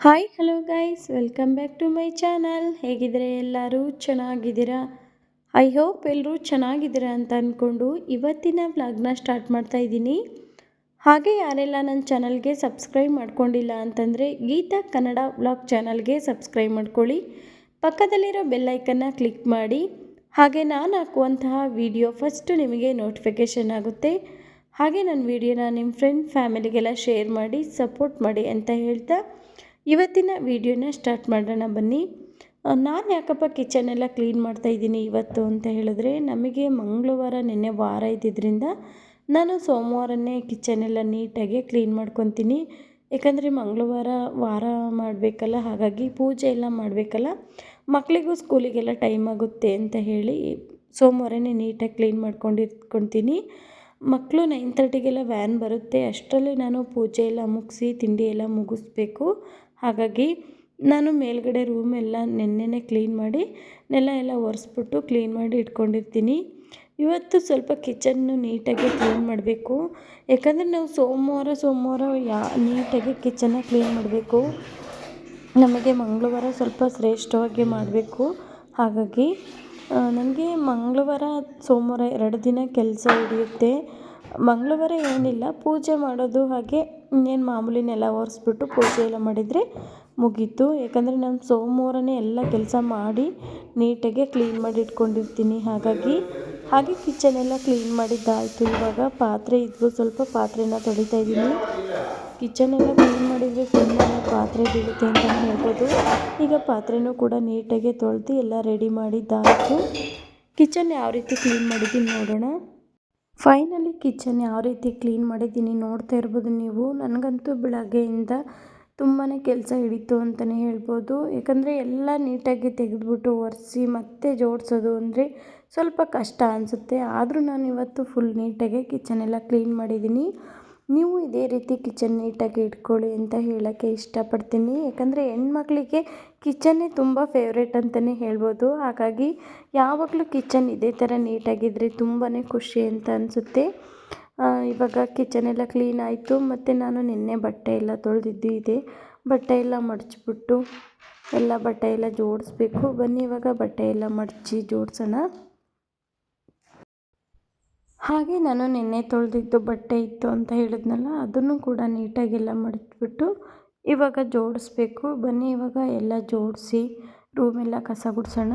Hi, hello guys welcome back to my channel ಹೇಗಿದ್ರೆ ಎಲ್ಲರೂ ಚೆನ್ನಾಗಿದ್ದೀರಾ? I hope ಎಲ್ಲರೂ ಚೆನ್ನಾಗಿದ್ದೀರಾ ಅಂತ ಅಂದ್ಕೊಂಡು ಇವತ್ತಿನ ವ್ಲಾಗ್ನ ಸ್ಟಾರ್ಟ್ ಮಾಡ್ತಾ ಇದ್ದೀನಿ. ಹಾಗೆ ಯಾರೆಲ್ಲ ನನ್ನ ಚಾನಲ್ಗೆ ಸಬ್ಸ್ಕ್ರೈಬ್ ಮಾಡ್ಕೊಂಡಿಲ್ಲ ಅಂತಂದರೆ ಗೀತಾ ಕನ್ನಡ ವ್ಲಾಗ್ ಚಾನಲ್ಗೆ ಸಬ್ಸ್ಕ್ರೈಬ್ ಮಾಡ್ಕೊಳ್ಳಿ. ಪಕ್ಕದಲ್ಲಿರೋ ಬೆಲ್ಲೈಕನ್ನ ಕ್ಲಿಕ್ ಮಾಡಿ. ಹಾಗೆ ನಾನು ಹಾಕುವಂತಹ ವಿಡಿಯೋ ಫಸ್ಟು ನಿಮಗೆ ನೋಟಿಫಿಕೇಷನ್ ಆಗುತ್ತೆ. ಹಾಗೆ ನನ್ನ ವಿಡಿಯೋನ ನಿಮ್ಮ ಫ್ರೆಂಡ್ ಫ್ಯಾಮಿಲಿಗೆಲ್ಲ ಶೇರ್ ಮಾಡಿ ಸಪೋರ್ಟ್ ಮಾಡಿ ಅಂತ ಹೇಳ್ತಾ ಇವತ್ತಿನ ವಿಡಿಯೋನ ಸ್ಟಾರ್ಟ್ ಮಾಡೋಣ ಬನ್ನಿ. ನಾನು ಯಾಕಪ್ಪ ಕಿಚನ್ ಎಲ್ಲ ಕ್ಲೀನ್ ಮಾಡ್ತಾ ಇದ್ದೀನಿ ಇವತ್ತು ಅಂತ ಹೇಳಿದ್ರೆ ನಮಗೆ ಮಂಗಳವಾರ ನಿನ್ನೆ ವಾರ ಇದ್ದಿದ್ದರಿಂದ ನಾನು ಸೋಮವಾರನೇ ಕಿಚನ್ ಎಲ್ಲ ನೀಟಾಗಿ ಕ್ಲೀನ್ ಮಾಡ್ಕೊತೀನಿ. ಯಾಕಂದರೆ ಮಂಗಳವಾರ ವಾರ ಮಾಡಬೇಕಲ್ಲ, ಹಾಗಾಗಿ ಪೂಜೆ ಎಲ್ಲ ಮಾಡಬೇಕಲ್ಲ ಮಕ್ಕಳಿಗೂ ಸ್ಕೂಲಿಗೆಲ್ಲ ಟೈಮ್ ಆಗುತ್ತೆ ಅಂತ ಹೇಳಿ ಸೋಮವಾರನೇ ನೀಟಾಗಿ ಕ್ಲೀನ್ ಮಾಡ್ಕೊಂಡು ಇಟ್ಕೊತೀನಿ ಮಕ್ಕಳು ನೈನ್ ತರ್ಟಿಗೆಲ್ಲ ವ್ಯಾನ್ ಬರುತ್ತೆ, ಅಷ್ಟರಲ್ಲಿ ನಾನು ಪೂಜೆ ಎಲ್ಲ ಮುಗಿಸಿ ತಿಂಡಿ ಎಲ್ಲ ಮುಗಿಸ್ಬೇಕು. ಹಾಗಾಗಿ ನಾನು ಮೇಲ್ಗಡೆ ರೂಮ್ ಎಲ್ಲ ನೆನ್ನೆನೇ ಕ್ಲೀನ್ ಮಾಡಿ, ನೆಲ ಎಲ್ಲ ಒರೆಸ್ಬಿಟ್ಟು ಕ್ಲೀನ್ ಮಾಡಿ ಇಟ್ಕೊಂಡಿರ್ತೀನಿ. ಇವತ್ತು ಸ್ವಲ್ಪ ಕಿಚನ್ನು ನೀಟಾಗಿ ಕ್ಲೀನ್ ಮಾಡಬೇಕು. ಯಾಕಂದರೆ ನಾವು ಸೋಮವಾರ ಸೋಮವಾರ ಯಾ ನೀಟಾಗಿ ಕಿಚನ್ನ ಕ್ಲೀನ್ ಮಾಡಬೇಕು. ನಮಗೆ ಮಂಗಳವಾರ ಸ್ವಲ್ಪ ಶ್ರೇಷ್ಠವಾಗಿ ಮಾಡಬೇಕು. ಹಾಗಾಗಿ ನನಗೆ ಮಂಗಳವಾರ, ಸೋಮವಾರ ಎರಡು ದಿನ ಕೆಲಸ ಹಿಡಿಯುತ್ತೆ ಮಂಗಳವಾರ ಏನಿಲ್ಲ, ಪೂಜೆ ಮಾಡೋದು ಹಾಗೆ ಇನ್ನೇನು ಮಾಮೂಲಿ ನೆಲ ಒರೆಸ್ಬಿಟ್ಟು ಪೂಜೆ ಎಲ್ಲ ಮಾಡಿದರೆ ಮುಗೀತು. ಯಾಕಂದರೆ ನಾನು ಸೋಮವಾರನೇ ಎಲ್ಲ ಕೆಲಸ ಮಾಡಿ ನೀಟಾಗೆ ಕ್ಲೀನ್ ಮಾಡಿ ಇಟ್ಕೊಂಡಿರ್ತೀನಿ. ಹಾಗಾಗಿ, ಹಾಗೆ ಕಿಚನ್ ಎಲ್ಲ ಕ್ಲೀನ್ ಮಾಡಿದ್ದಾಯಿತು. ಇವಾಗ ಪಾತ್ರೆ ಇದ್ವು, ಸ್ವಲ್ಪ ಪಾತ್ರೆನ ತೊಳಿತಾ ಇದ್ದೀನಿ. ಕಿಚನ್ ಎಲ್ಲ ಕ್ಲೀನ್ ಮಾಡಿದರೆ ತುಂಬಾ ಪಾತ್ರೆ ಬೀಳುತ್ತೆ ಅಂತ ಹೇಳ್ಬೋದು. ಈಗ ಪಾತ್ರೆನೂ ಕೂಡ ನೀಟಾಗೆ ತೊಳೆದು ಎಲ್ಲ ರೆಡಿ ಮಾಡಿದ್ದಾಯಿತು. ಕಿಚನ್ ಯಾವ ರೀತಿ ಕ್ಲೀನ್ ಮಾಡಿದ್ದೀನಿ ನೋಡೋಣ. ಫೈನಲಿ ಕಿಚನ್ ಯಾವ ರೀತಿ ಕ್ಲೀನ್ ಮಾಡಿದ್ದೀನಿ ನೋಡ್ತಾ ಇರ್ಬೋದು ನೀವು. ನನಗಂತೂ ಬೆಳಗ್ಗೆಯಿಂದ ತುಂಬಾ ಕೆಲಸ ಹಿಡಿತು ಅಂತಲೇ ಹೇಳ್ಬೋದು. ಯಾಕಂದರೆ ಎಲ್ಲ ನೀಟಾಗಿ ತೆಗೆದುಬಿಟ್ಟು ಒರೆಸಿ ಮತ್ತೆ ಜೋಡಿಸೋದು ಅಂದರೆ ಸ್ವಲ್ಪ ಕಷ್ಟ ಅನಿಸುತ್ತೆ. ಆದರೂ ನಾನು ಇವತ್ತು ಫುಲ್ ನೀಟಾಗೆ ಕಿಚನ್ ಎಲ್ಲ ಕ್ಲೀನ್ ಮಾಡಿದ್ದೀನಿ. ನೀವು ಇದೇ ರೀತಿ ಕಿಚನ್ ನೀಟಾಗಿ ಇಟ್ಕೊಳ್ಳಿ ಅಂತ ಹೇಳೋಕ್ಕೆ ಇಷ್ಟಪಡ್ತೀನಿ. ಯಾಕಂದರೆ ಹೆಣ್ಮಕ್ಳಿಗೆ ಕಿಚನ್ನೇ ತುಂಬ ಫೇವ್ರೇಟ್ ಅಂತಲೇ ಹೇಳ್ಬೋದು. ಹಾಗಾಗಿ ಯಾವಾಗಲೂ ಕಿಚನ್ ಇದೇ ಥರ ನೀಟಾಗಿದ್ದರೆ ತುಂಬಾ ಖುಷಿ ಅಂತ ಅನಿಸುತ್ತೆ. ಇವಾಗ ಕಿಚನ್ ಎಲ್ಲ ಕ್ಲೀನ್ ಆಯಿತು. ಮತ್ತು ನಾನು ನಿನ್ನೆ ಬಟ್ಟೆ ಎಲ್ಲ ತೊಳೆದಿದ್ದು ಇದೆ. ಬಟ್ಟೆ ಎಲ್ಲ ಮಡಚಿಬಿಟ್ಟು ಎಲ್ಲ ಬಟ್ಟೆ ಎಲ್ಲ ಜೋಡಿಸ್ಬೇಕು. ಬನ್ನಿ ಇವಾಗ ಬಟ್ಟೆ ಎಲ್ಲ ಮಡಚಿ ಜೋಡಿಸೋಣ. ಹಾಗೆ ನಾನು ನಿನ್ನೆ ತೊಳೆದಿದ್ದು ಬಟ್ಟೆ ಇತ್ತು ಅಂತ ಹೇಳಿದ್ನಲ್ಲ, ಅದನ್ನು ಕೂಡ ನೀಟಾಗೆಲ್ಲ ಮಡಚಿಬಿಟ್ಟು ಇವಾಗ ಜೋಡಿಸ್ಬೇಕು. ಬನ್ನಿ ಇವಾಗ ಎಲ್ಲ ಜೋಡಿಸಿ ರೂಮೆಲ್ಲ ಕಸ ಗುಡಿಸೋಣ.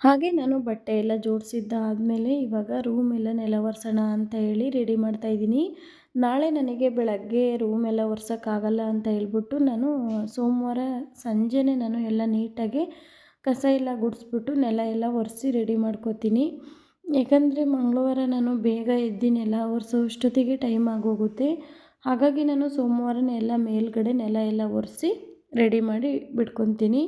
ಹಾಗೆ ನಾನು ಬಟ್ಟೆ ಎಲ್ಲ ಜೋಡಿಸಿದ್ದಾದಮೇಲೆ ಇವಾಗ ರೂಮ್ ಎಲ್ಲ ನೆಲ ಒರೆಸೋಣ ಅಂತ ಹೇಳಿ ರೆಡಿ ಮಾಡ್ತಾಯಿದ್ದೀನಿ ನಾಳೆ ನನಗೆ ಬೆಳಗ್ಗೆ ರೂಮ್ ಎಲ್ಲ ಒರ್ಸೋಕ್ಕಾಗಲ್ಲ ಅಂತ ಹೇಳ್ಬಿಟ್ಟು ನಾನು ಸೋಮವಾರ ಸಂಜೆನೇ ನಾನು ಎಲ್ಲ ನೀಟಾಗಿ ಕಸ ಎಲ್ಲ ಗುಡಿಸ್ಬಿಟ್ಟು ನೆಲ ಎಲ್ಲ ಒರೆಸಿ ರೆಡಿ ಮಾಡ್ಕೋತೀನಿ. ಯಾಕಂದರೆ ಮಂಗಳವಾರ ನಾನು ಬೇಗ ಎದ್ದು ನೆಲ ಒರೆಸೋ ಅಷ್ಟೊತ್ತಿಗೆ ಟೈಮ್ ಆಗೋಗುತ್ತೆ. ಹಾಗಾಗಿ ನಾನು ಸೋಮವಾರನೇ ಎಲ್ಲ ಮೇಲ್ಗಡೆ ನೆಲ ಎಲ್ಲ ಒರೆಸಿ ರೆಡಿ ಮಾಡಿ ಬಿಟ್ಕೊತೀನಿ.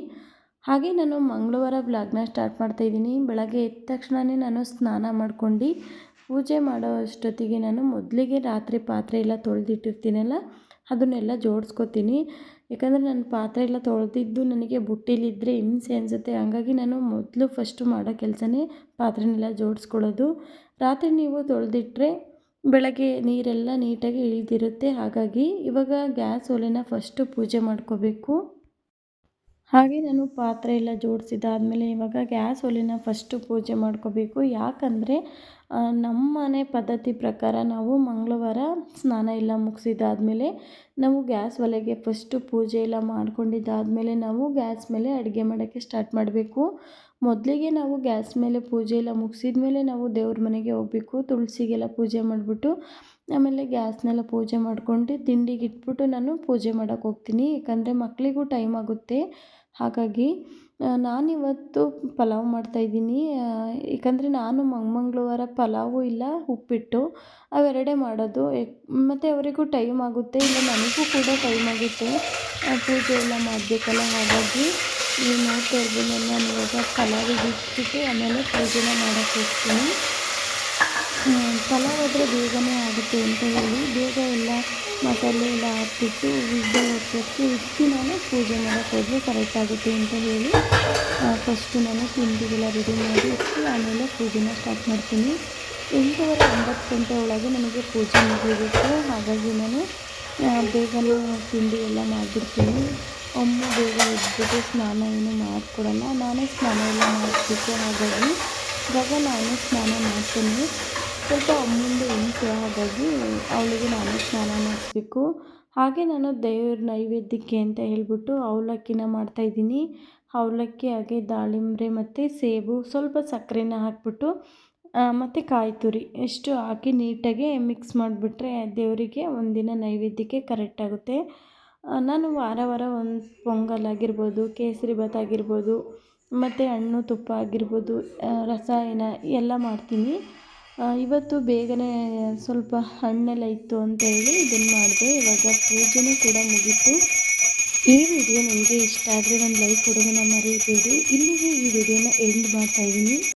ಹಾಗೆ ನಾನು ಮಂಗಳವಾರ ವ್ಲಾಗ್ನ ಸ್ಟಾರ್ಟ್ ಮಾಡ್ತಾಯಿದ್ದೀನಿ ಬೆಳಗ್ಗೆ ಎದ್ದ ತಕ್ಷಣವೇ ನಾನು ಸ್ನಾನ ಮಾಡ್ಕೊಂಡು ಪೂಜೆ ಮಾಡೋ ಅಷ್ಟೊತ್ತಿಗೆ ನಾನು ಮೊದಲಿಗೆ ರಾತ್ರಿ ಪಾತ್ರೆ ಎಲ್ಲ ತೊಳೆದಿಟ್ಟಿರ್ತೀನಲ್ಲ, ಅದನ್ನೆಲ್ಲ ಜೋಡಿಸ್ಕೊತೀನಿ. ಯಾಕಂದರೆ ನಾನು ಪಾತ್ರೆ ಎಲ್ಲ ತೊಳೆದಿದ್ದು ನನಗೆ ಬುಟ್ಟಿಲಿದ್ದರೆ ಹಿಂಸೆ ಅನಿಸುತ್ತೆ. ಹಾಗಾಗಿ ನಾನು ಮೊದಲು ಫಸ್ಟು ಮಾಡೋ ಕೆಲಸನೇ ಪಾತ್ರೆನೆಲ್ಲ ಜೋಡಿಸ್ಕೊಳ್ಳೋದು. ರಾತ್ರಿ ನೀವು ತೊಳೆದಿಟ್ರೆ ಬೆಳಗ್ಗೆ ನೀರೆಲ್ಲ ನೀಟಾಗಿ ಇಳಿದಿರುತ್ತೆ. ಹಾಗಾಗಿ ಇವಾಗ ಗ್ಯಾಸ್ ಒಲೆನ ಫಸ್ಟು ಪೂಜೆ ಮಾಡ್ಕೋಬೇಕು. ಹಾಗೆ ನಾನು ಪಾತ್ರೆ ಎಲ್ಲ ಜೋಡಿಸಿದಾದ್ಮೇಲೆ ಇವಾಗ ಗ್ಯಾಸ್ ಒಲೆನ ಫಸ್ಟು ಪೂಜೆ ಮಾಡ್ಕೋಬೇಕು. ಯಾಕಂದರೆ ನಮ್ಮ ಮನೆ ಪದ್ಧತಿ ಪ್ರಕಾರ ನಾವು ಮಂಗಳವಾರ ಸ್ನಾನ ಎಲ್ಲ ಮುಗಿಸಿದ್ದಾದ್ಮೇಲೆ ನಾವು ಗ್ಯಾಸ್ ಒಲೆಗೆ ಫಸ್ಟು ಪೂಜೆ ಎಲ್ಲ ಮಾಡ್ಕೊಂಡಿದ್ದಾದಮೇಲೆ ನಾವು ಗ್ಯಾಸ್ ಮೇಲೆ ಅಡುಗೆ ಮಾಡೋಕ್ಕೆ ಸ್ಟಾರ್ಟ್ ಮಾಡಬೇಕು. ಮೊದಲಿಗೆ ನಾವು ಗ್ಯಾಸ್ ಮೇಲೆ ಪೂಜೆ ಎಲ್ಲ ಮುಗಿಸಿದ ಮೇಲೆ ನಾವು ದೇವ್ರ ಮನೆಗೆ ಹೋಗಬೇಕು, ತುಳಸಿಗೆಲ್ಲ ಪೂಜೆ ಮಾಡಿಬಿಟ್ಟು ಆಮೇಲೆ ಗ್ಯಾಸ್ನೆಲ್ಲ ಪೂಜೆ ಮಾಡ್ಕೊಂಡು ತಿಂಡಿಗೆ ಇಟ್ಬಿಟ್ಟು ನಾನು ಪೂಜೆ ಮಾಡೋಕ್ಕೆ ಹೋಗ್ತೀನಿ. ಯಾಕಂದರೆ ಮಕ್ಕಳಿಗೂ ಟೈಮ್ ಆಗುತ್ತೆ. ಹಾಗಾಗಿ ನಾನಿವತ್ತು ಪಲಾವ್ ಮಾಡ್ತಾಯಿದ್ದೀನಿ ಏಕೆಂದರೆ ನಾನು ಮಂಗಳವಾರ ಪಲಾವು ಇಲ್ಲ, ಉಪ್ಪಿಟ್ಟು ಅವೆರಡೇ ಮಾಡೋದು. ಮತ್ತು ಅವರಿಗೂ ಟೈಮ್ ಆಗುತ್ತೆ, ಇಲ್ಲ ನನಗೂ ಕೂಡ ಟೈಮ್ ಆಗುತ್ತೆ. ಪೂಜೆ ಎಲ್ಲ ಮಾಡಬೇಕಲ್ಲ, ಹಾಗಾಗಿ ನೀವು ನೋಡ್ತಾ ಇರ್ಬೋದು ನಾನು ಇವಾಗ ಪಲಾವಿಗೆ ಇಟ್ಬಿಟ್ಟು ಆಮೇಲೆ ಪೂಜೆನ ಮಾಡೋಕ್ಕೆ ಹೋಗ್ತೀನಿ. ಪಲಾವ್ ಆದರೆ ಬೇಗನೇ ಆಗುತ್ತೆ ಅಂತ ಹೇಳಿ, ಬೇಗ ಎಲ್ಲ ಮಸಾಲೆ ಎಲ್ಲ ಹಾಕ್ಬಿಟ್ಟು ಹೊಡ್ಸೋಕ್ಕೆ ಇಟ್ಟು ನಾನು ಪೂಜೆ ಮಾಡೋಕ್ಕೆ ಹೋದರೆ ಕರೆಕ್ಟ್ ಆಗುತ್ತೆ ಅಂತ ಹೇಳಿ ಫಸ್ಟು ನಾನು ತಿಂಡಿಗೆಲ್ಲ ರೆಡಿ ಮಾಡಿ ಇಟ್ಟು ಆಮೇಲೆ ಪೂಜೆನ ಸ್ಟಾರ್ಟ್ ಮಾಡ್ತೀನಿ. ಎಂಟೂವರೆ ಒಂಬತ್ತು ಗಂಟೆ ಒಳಗೆ ನನಗೆ ಪೂಜೆ ಮುಗಿಬೇಕು ಹಾಗಾಗಿ ನಾನು ಬೇಗನೆ ತಿಂಡಿ ಎಲ್ಲ ಮಾಡಿಬಿಡ್ತೀನಿ. ಅಮ್ಮ ಬೇಗ ಎದ್ಬಿಟ್ಟು ಸ್ನಾನ ಏನು ಮಾಡಿಕೊಡಲ್ಲ. ನಾನೇ ಸ್ನಾನ ಎಲ್ಲ ಮಾಡಿಸ್ಬೇಕು ಹಾಗಾಗಿ ಇವಾಗ ನಾನು ಸ್ನಾನ ಮಾಡ್ತೀನಿ. ಸ್ವಲ್ಪ ಅಮ್ಮಂದು ಹಿಂಸೆ ಹಾಗಾಗಿ ಅವಳಿಗೆ ನಾನು ಸ್ನಾನ ಮಾಡಿಸ್ಬೇಕು. ಹಾಗೆ ನಾನು ದೇವ್ರ ನೈವೇದ್ಯಕ್ಕೆ ಅಂತ ಹೇಳಿಬಿಟ್ಟು ಅವಲಕ್ಕಿನ ಮಾಡ್ತಾಯಿದ್ದೀನಿ ಅವಲಕ್ಕಿ, ಹಾಗೆ ದಾಳಿಂಬೆ ಮತ್ತು ಸೇಬು, ಸ್ವಲ್ಪ ಸಕ್ಕರೆನ ಹಾಕ್ಬಿಟ್ಟು ಮತ್ತು ಕಾಯಿ ತುರಿ ಎಷ್ಟು ಹಾಕಿ ನೀಟಾಗಿ ಮಿಕ್ಸ್ ಮಾಡಿಬಿಟ್ರೆ ದೇವರಿಗೆ ಒಂದಿನ ನೈವೇದ್ಯಕ್ಕೆ ಕರೆಕ್ಟಾಗುತ್ತೆ ನಾನು ವಾರ ವಾರ ಒಂದು ಪೊಂಗಲ್ ಆಗಿರ್ಬೋದು, ಕೇಸರಿ ಭಾತ್ ಆಗಿರ್ಬೋದು, ಮತ್ತು ಹಣ್ಣು ತುಪ್ಪ ಆಗಿರ್ಬೋದು ರಸಾಯನ ಎಲ್ಲ ಮಾಡ್ತೀನಿ. ಇವತ್ತು ಬೇಗನೆ ಸ್ವಲ್ಪ ಹಣ್ಣೆಲ್ಲ ಇತ್ತು ಅಂತ ಹೇಳಿ ಇದನ್ನು ಮಾಡಿದೆ. ಇವಾಗ ಪೂಜೆನೂ ಕೂಡ ಮುಗೀತು. ಈ ವಿಡಿಯೋ ನಿಮಗೆ ಇಷ್ಟ ಆದರೆ ಒಂದು ಲೈಕ್ ಕೊಡೋದನ್ನು ಮರೀಬೇಡಿ. ಇಲ್ಲಿಗೆ ಈ ವಿಡಿಯೋನ ಎಂಡ್ ಮಾಡ್ತಾಯಿದ್ದೀನಿ